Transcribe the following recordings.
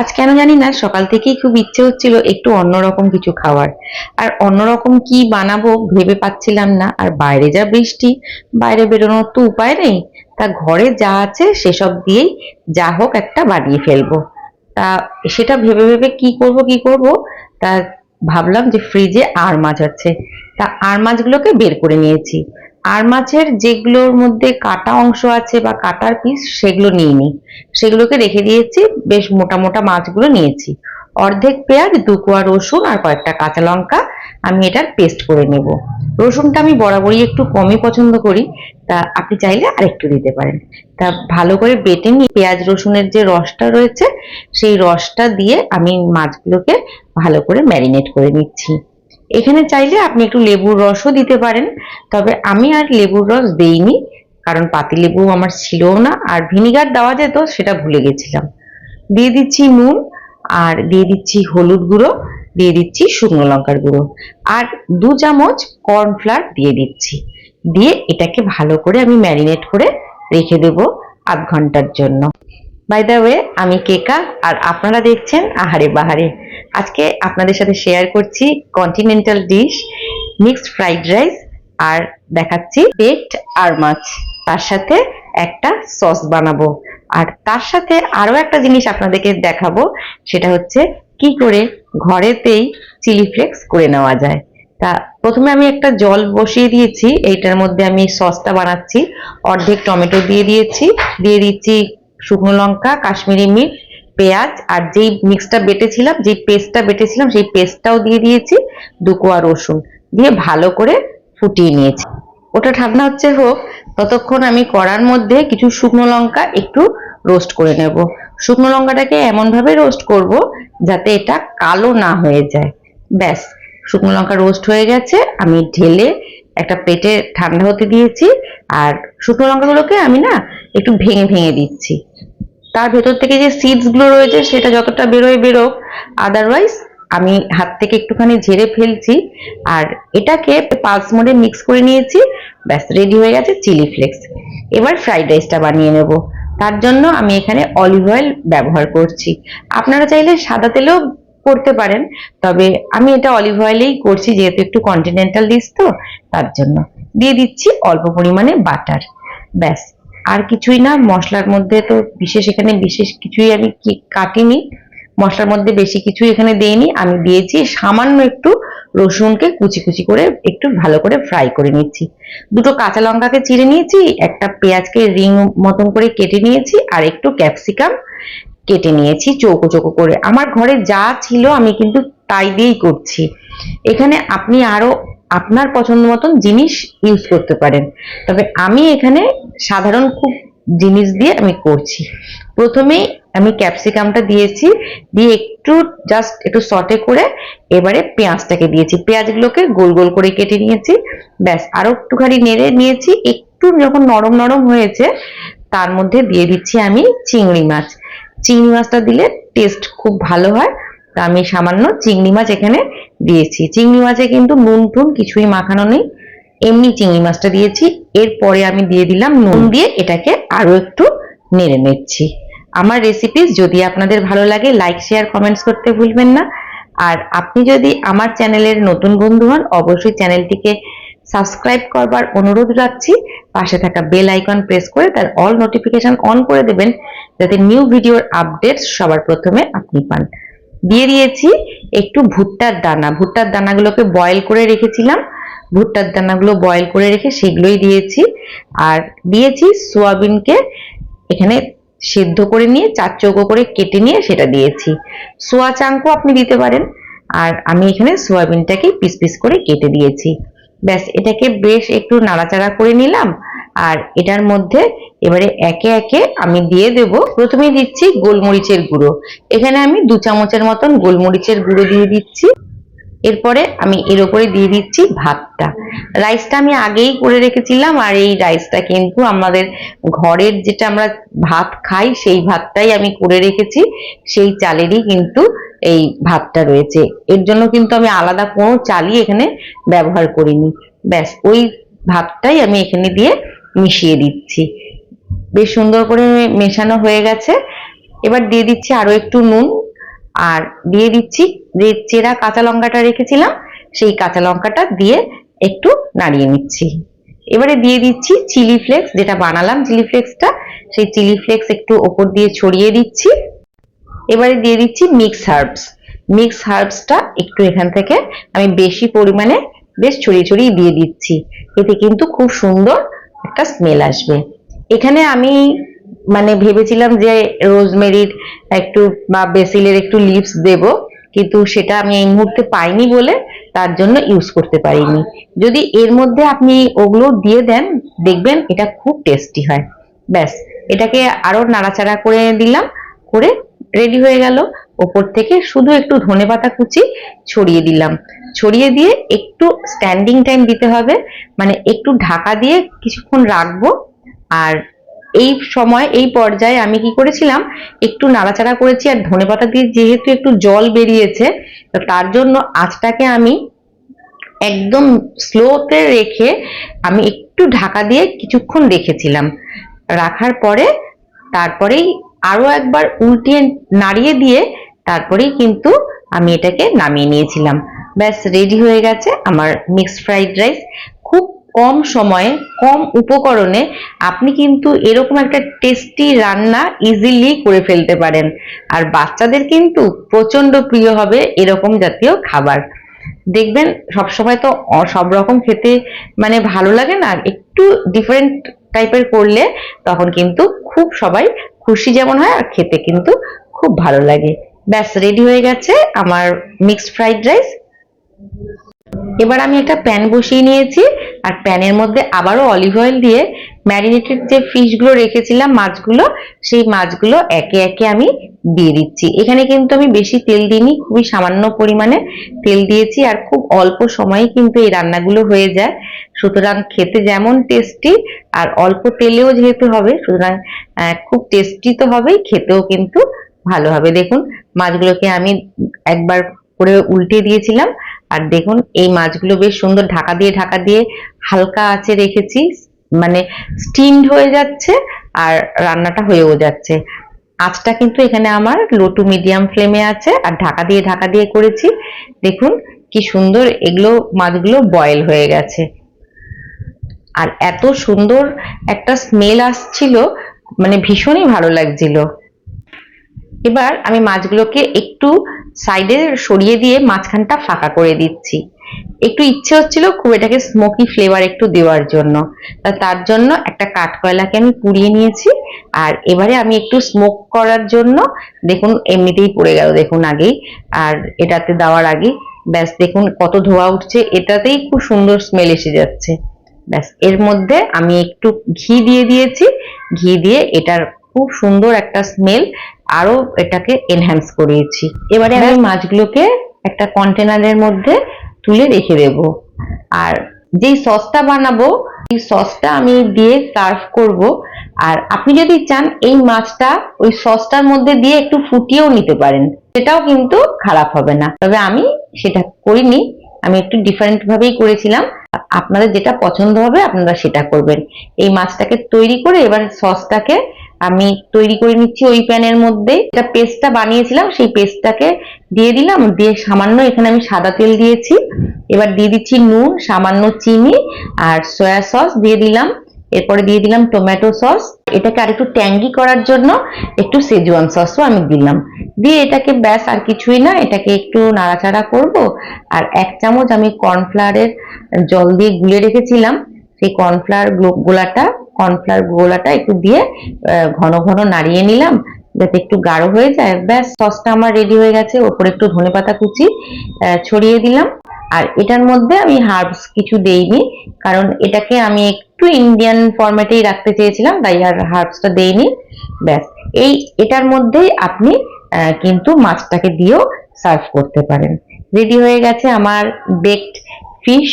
আজ কেন জানি না, সকাল থেকেই খুব ইচ্ছে হচ্ছিল একটু অন্যরকম কিছু খাওয়ার। আর অন্যরকম কি বানাবো ভেবে পাচ্ছিলাম না। আর বাইরে যা বৃষ্টি, বাইরে বেরোনোর তো উপায় নেই। তা ঘরে যা আছে সেসব দিয়েই যা হোক একটা বানিয়ে ফেলব। তা সেটা ভেবে ভেবে কি করব কি করব? তা ভাবলাম যে ফ্রিজে আর মাছ আছে। তা আর মাছগুলোকে বের করে নিয়েছি। আর মাছের যেগুলোর মধ্যে কাটা অংশ আছে বা কাটার পিস সেগুলো নিয়ে নিই। সেগুলোকে রেখে দিয়েছি, বেশ মোটা মোটা মাছগুলো নিয়েছি। অর্ধেক পেঁয়াজ, দু কোয়া রসুন আর কয়েকটা কাঁচা লঙ্কা আমি এটার পেস্ট করে নেব। রসুনটা আমি বরাবরই একটু কমই পছন্দ করি, তা আপনি চাইলে আরেকটু দিতে পারেন। তা ভালো করে বেটে নিয়ে পেঁয়াজ, রসুনের যে রসটা রয়েছে, সেই রসটা দিয়ে আমি মাছগুলোকে ভালো করে ম্যারিনেট করে নিচ্ছি। এখানে চাইলে আপনি একটু লেবুর রসও দিতে পারেন, তবে আমি আর লেবুর রস দেইনি, কারণ পাতিলেবু আমার ছিলও না, আর ভিনিগার দেওয়া যেত সেটা ভুলে গেছিলাম। দিয়ে দিচ্ছি নুন, আর দিয়ে দিচ্ছি হলুদ গুঁড়ো, দিয়ে দিচ্ছি শুকনো লঙ্কার গুঁড়ো, আর দু চামচ কর্নফ্লাওয়ার দিয়ে দিচ্ছি। দিয়ে এটাকে ভালো করে আমি ম্যারিনেট করে রেখে দেব আধ ঘণ্টার জন্য। বাই দ্য ওয়ে আমি কেকা, আর আপনারা দেখছেন আহারে বাহারে। আজকে আপনাদের সাথে শেয়ার করছি continental dish mixed fried rice আর দেখাচ্ছি বেকড আর মাছ। তার সাথে একটা সস বানাবো। আর তার সাথে আরও একটা জিনিস আপনাদেরকে দেখাবো, সেটা হচ্ছে কি করে ঘরেতেই চিলি ফ্লেক্স করে নেওয়া যায়। তা প্রথমে আমি একটা জল বসিয়ে দিয়েছি, এইটার মধ্যে আমি সসটা বানাচ্ছি। অর্ধেক টমেটো দিয়ে দিয়েছি, দিয়ে দিচ্ছি শুকনো লঙ্কা, কাশ্মীরি মির্চ পেঁয়াজ আর যেই মিক্সটা বেটেছিলাম, যেই পেস্টটা বেটেছিলাম, সেই পেস্টটাও দিয়ে দিয়েছি দু কোয়া রসুন। দিয়ে ভালো করে ফুটিয়ে নিয়েছি। ওটা ঠান্ডা হচ্ছে হোক, ততক্ষণ আমি কড়ার মধ্যে কিছু শুকনো লঙ্কা একটু রোস্ট করে নেব। শুকনো লঙ্কাটাকে এমনভাবে রোস্ট করব যাতে এটা কালো না হয়ে যায়। ব্যাস, শুকনো লঙ্কা রোস্ট হয়ে গেছে। আমি ঢেলে একটা পেটে ঠান্ডা হতে দিয়েছি। আর শুকনো লঙ্কাগুলোকে আমি না একটু ভেঙে ভেঙে দিচ্ছি। তার ভেতর থেকে যে সিডসগুলো রয়েছে সেটা যতটা বেরোয় বেরোক আদারওয়াইজ আমি হাত থেকে একটুখানি ঝেড়ে ফেলছি। আর এটাকে পালস মোডে মিক্স করে নিয়েছি, ব্যাস রেডি হয়ে গেছে চিলি ফ্লেক্স এবার ফ্রাইড রাইসটা বানিয়ে নেব। তার জন্য আমি এখানে অলিভ অয়েল ব্যবহার করছি। আপনারা চাইলে সাদা তেলেও করতে পারেন, তবে আমি এটা অলিভ অয়েলেই করছি, যেহেতু একটু কন্টিনেন্টাল ডিশ তো, তার জন্য। দিয়ে দিচ্ছি অল্প পরিমাণে বাটার ব্যাস আর কিছুই না, মশলার মধ্যে তো বিশেষ এখানে বিশেষ কিছুই আমি কাটিনি, মশলার মধ্যে বেশি কিছু এখানে দেইনি, আমি দিয়েছি সামান্য একটু রসুনকে কুচি কুচি করে একটু ভালো করে ফ্রাই করে নিচ্ছি। দুটো কাঁচা লঙ্কাকে চিড়ে নিয়েছি, একটা পেঁয়াজকে রিং মতন করে কেটে নিয়েছি, আর একটু ক্যাপসিকাম কেটে নিয়েছি চৌকো চৌকো করে। আমার ঘরে যা ছিল আমি কিন্তু তাই দিয়েই করছি। এখানে আপনি আরও আপনার পছন্দ মতন জিনিস ইউজ করতে পারেন। তবে আমি এখানে সাধারণ খুব জিনিস দিয়ে আমি করছি। প্রথমেই আমি ক্যাপসিকামটা দিয়েছি, দিয়ে একটু জাস্ট একটু সটে করে এবারে পেঁয়াজটাকে দিয়েছি। পেঁয়াজগুলোকে গোল গোল করে কেটে নিয়েছি। ব্যাস, আরও একটুখানি নেড়ে নিয়েছি। একটু যখন নরম নরম হয়েছে, তার মধ্যে দিয়ে দিচ্ছি আমি চিংড়ি মাছ। চিংড়ি মাছটা দিলে টেস্ট খুব ভালো হয়। তা আমি সামান্য চিংড়ি মাছ এখানে দিয়েছি। চিংড়ি মাছে কিন্তু নুন টুন কিছুই মাখানো নেই। এমনি চিংড়ি মাছটা দিয়েছি। এরপরে আমি দিয়ে দিলাম নুন দিয়ে এটাকে আরও একটু নেড়ে নিচ্ছি। আমার রেসিপিস যদি আপনাদের ভালো লাগে লাইক শেয়ার কমেন্টস করতে ভুলবেন না। আর আপনি যদি আমার চ্যানেলের নতুন বন্ধু হন, অবশ্যই চ্যানেলটিকে সাবস্ক্রাইব করবার অনুরোধ রাখছি। পাশে থাকা বেল আইকন প্রেস করে তার অল নোটিফিকেশন অন করে দেবেন, যাতে নিউ ভিডিওর আপডেটস সবার প্রথমে আপনি পান। দিয়ে দিয়েছি একটু ভুট্টার দানা। ভুট্টার দানাগুলোকে বয়েল করে রেখেছিলাম। ভুট্টার দানাগুলো বয়েল করে রেখে সেগুলোই দিয়েছি। আর দিয়েছি সোয়াবিনকে এখানে সেদ্ধ করে নিয়ে, চার চৌকো করে কেটে নিয়ে সেটা দিয়েছি। সোয়া চাঙ্কও আপনি দিতে পারেন। আর আমি এখানে সোয়াবিনটাকে পিস পিস করে কেটে দিয়েছি। ব্যাস, এটাকে বেশ একটু নাড়াচাড়া করে নিলাম। আর এটার মধ্যে এবারে একে একে আমি দিয়ে দেব। প্রথমে দিচ্ছি গোলমরিচের গুঁড়ো। এখানে আমি দু চামচের মতন গোলমরিচের গুঁড়ো দিয়ে দিচ্ছি। এরপরে আমি এর উপরে দিয়ে দিচ্ছি ভাতটা। রাইসটা আমি আগেই করে রেখেছিলাম আর এই রাইসটা কিন্তু আমাদের ঘরের যেটা আমরা ভাত খাই, সেই ভাতটাই আমি করে রেখেছি। সেই চালেরই কিন্তু এই ভাতটা রয়েছে। এর জন্য কিন্তু আমি আলাদা কোনো চালই এখানে ব্যবহার করিনি। ব্যাস, ওই ভাতটাই আমি এখানে দিয়ে মিশিয়ে দিচ্ছি। বেশ সুন্দর করে মেশানো হয়ে গেছে। এবার দিয়ে দিচ্ছি আরও একটু নুন আর দিয়ে দিচ্ছি যে চেরা কাঁচা লঙ্কাটা রেখেছিলাম, সেই কাঁচা লঙ্কাটা দিয়ে একটু নাড়িয়ে নিচ্ছি। এবারে দিয়ে দিচ্ছি চিলি ফ্লেক্স, যেটা বানালাম চিলি ফ্লেক্সটা, সেই চিলি ফ্লেক্স একটু ওপর দিয়ে ছড়িয়ে দিচ্ছি। এবারে দিয়ে দিচ্ছি মিক্স হার্বস। মিক্স হার্বসটা একটু এখান থেকে আমি বেশি পরিমাণে বেশ ছড়িয়ে ছড়িয়ে দিয়ে দিচ্ছি। এতে কিন্তু খুব সুন্দর একটা স্মেল আসবে। এখানে আমি মানে ভেবেছিলাম যে রোজমেরির একটু বা বেসিলের একটু লিভস দেব, কিন্তু সেটা আমি এই মুহূর্তে পাইনি বলে তার জন্য ইউজ করতে পারিনি। যদি এর মধ্যে আপনি ওগুলো দিয়ে দেন, দেখবেন এটা খুব টেস্টি হয়। ব্যাস, এটাকে আরও নাড়াচাড়া করে দিলাম, করে রেডি হয়ে গেল। ওপর থেকে শুধু একটু ধনেপাতা কুচি ছড়িয়ে দিলাম। ছড়িয়ে দিয়ে একটু স্ট্যান্ডিং টাইম দিতে হবে। মানে একটু ঢাকা দিয়ে কিছুক্ষণ রাখব। আর এই সময়, এই পর্যায়ে আমি কি করেছিলাম, একটু নাড়াচাড়া করেছি আর ধনেপাতা দিয়ে যেহেতু একটু জল বেরিয়েছে, তো তার জন্য আঁচটাকে আমি একদম স্লোতে রেখে আমি একটু ঢাকা দিয়ে কিছুক্ষণ রেখেছিলাম। রাখার পরে তারপরেই আরও একবার উল্টিয়ে নাড়িয়ে দিয়ে তারপরেই কিন্তু আমি এটাকে নামিয়ে নিয়েছিলাম। ব্যাস রেডি হয়ে গেছে আমার মিক্সড ফ্রাইড রাইস খুব কম সময়ে, কম উপকরণে আপনি কিন্তু এরকম একটা টেস্টি রান্না ইজিলি করে ফেলতে পারেন। আর বাচ্চাদের কিন্তু প্রচণ্ড প্রিয় হবে এরকম জাতীয় খাবার। দেখবেন, সবসময় তো সব রকম খেতে মানে ভালো লাগে না, একটু ডিফারেন্ট টাইপের করলে তখন কিন্তু খুব সবাই খুশি যেমন হয় আর খেতে কিন্তু খুব ভালো লাগে। ব্যাস রেডি হয়ে গেছে আমার মিক্সড ফ্রাইড রাইস এবার আমি একটা প্যান বসিয়ে নিয়েছি, আর প্যানের মধ্যে আবারও অলিভ অয়েল দিয়ে ম্যারিনেটেড যে ফিশগুলো রেখেছিলাম মাছগুলো, সেই মাছগুলো একে একে আমি দিয়ে দিচ্ছি। এখানে কিন্তু আমি বেশি তেল দিইনি, খুবই সামান্য পরিমাণে তেল দিয়েছি, আর খুব অল্প সময়ে কিন্তু এই রান্নাগুলো হয়ে যায়। সুতরাং খেতে যেমন টেস্টি আর অল্প তেলেও যেহেতু হবে, সুতরাং খুব টেস্টি তো হবেই, খেতেও কিন্তু ভালো হবে। দেখুন, মাছগুলোকে আমি একবার করে উল্টে দিয়েছিলাম আর দেখুন, এই মাছগুলো বেশ সুন্দর ঢাকা দিয়ে ঢাকা দিয়ে হালকা আঁচে রেখেছি। মানে স্টিমড হয়ে যাচ্ছে আর রান্নাটা হয়েও যাচ্ছে। আঁচটা কিন্তু এখানে আমার লো টু মিডিয়াম ফ্লেমে আছে আর ঢাকা দিয়ে ঢাকা দিয়ে করেছি। দেখুন, কি সুন্দর এগুলো মাছগুলো বয়েল হয়ে গেছে। আর এত সুন্দর একটা স্মেল আসছিল মানে ভীষণই ভালো লাগছিল। এবার আমি মাছগুলোকে একটু সাইডে সরিয়ে দিয়ে মাঝখানটা ফাঁকা করে দিচ্ছি। একটু ইচ্ছে হচ্ছিল খুব এটাকে স্মোকি ফ্লেভার একটু দেওয়ার জন্য। তার জন্য একটা কাঠকয়লাকে আমি পুড়িয়ে নিয়েছি। আর এবারে আমি একটু স্মোক করার জন্য, দেখুন, এমনিতেই পড়ে গেল, দেখুন আগেই। আর এটাতে দেওয়ার আগে, ব্যাস, দেখুন কত ধোয়া উঠছে, এটাতেই খুব সুন্দর স্মেল এসে যাচ্ছে। ব্যাস, এর মধ্যে আমি একটু ঘি দিয়ে দিয়েছি। ঘি দিয়ে এটার খুব সুন্দর একটা স্মেল আরও এটাকে এনহ্যান্স করিয়েছি। এবারে আমি মাছগুলোকে একটা কন্টেনারের মধ্যে তুলে রেখে দেব। আর যেই সসটা বানাবো এই সসটা আমি দিয়ে সার্ভ করব। আর আপনি যদি চান এই মাছটা ওই সসটার মধ্যে দিয়ে একটু ফুটিয়েও নিতে পারেন। সেটাও কিন্তু খারাপ হবে না। তবে আমি সেটা করিনি। আমি একটু ডিফারেন্ট ভাবেই করেছিলাম। আপনাদের যেটা পছন্দ হবে আপনারা সেটা করবেন। এই মাছটাকে তৈরি করে এবার সসটাকে আমি তৈরি করে নিচ্ছি ওই প্যানের মধ্যে। এটা পেস্টটা বানিয়েছিলাম, সেই পেস্টটাকে দিয়ে দিলাম, দিয়ে সামান্য এখানে আমি সাদা তেল দিয়েছি। এবার দিয়ে দিচ্ছি নুন, সামান্য চিনি আর সয়া সস দিয়ে দিলাম। এরপরে দিয়ে দিলাম টমেটো সস এটাকে আরেকটু ট্যাঙ্গি করার জন্য একটু সেজওয়ান সসও আমি দিলাম। দিয়ে এটাকে ব্যাস আর কিছুই না, এটাকে একটু নাড়াচাড়া করব। আর এক চামচ আমি কর্নফ্লাওয়ারের জল দিয়ে গুলে রেখেছিলাম। সেই কর্নফ্লাওয়ার গোলাটা কর্নফ্লাওয়ার গোলাটা একটু দিয়ে ঘন ঘন নাড়িয়ে নিলাম, যাতে একটু গাঢ় হয়ে যায়। ব্যাস সসটা আমার রেডি হয়ে গেছে। ওপরে একটু ধনেপাতা কুচি ছড়িয়ে দিলাম। আর এটার মধ্যে আমি হার্বস কিছু দেইনি, কারণ এটাকে আমি একটু ইন্ডিয়ান ফরম্যাটেই রাখতে চেয়েছিলাম, তাই আর হার্বসটা দেইনি। ব্যাস, এই এটার মধ্যেই আপনি কিন্তু মাছটাকে দিয়েও সার্ভ করতে পারেন। রেডি হয়ে গেছে আমার baked fish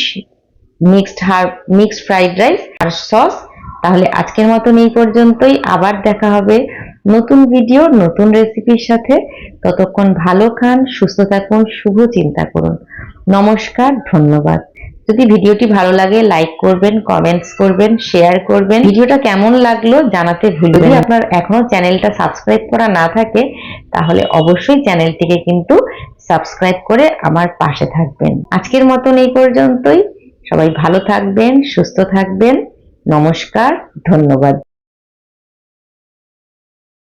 mixed herb mixed fried rice আর সস তাহলে আজকের মতন এই পর্যন্তই। আবার দেখা হবে নতুন ভিডিও নতুন রেসিপির সাথে। ততক্ষণ ভালো খান, সুস্থ থাকুন, শুভ চিন্তা করুন। নমস্কার, ধন্যবাদ। যদি ভিডিওটি ভালো লাগে লাইক করবেন কমেন্টস করবেন শেয়ার করবেন। ভিডিওটা কেমন লাগল জানাতে ভুলবেন আপনার এখনও চ্যানেলটা সাবস্ক্রাইব করা না থাকে, তাহলে অবশ্যই চ্যানেলটিকে কিন্তু সাবস্ক্রাইব করে আমার পাশে থাকবেন। আজকের মতন এই পর্যন্তই। সবাই ভালো থাকবেন সুস্থ থাকবেন। নমস্কার ধন্যবাদ।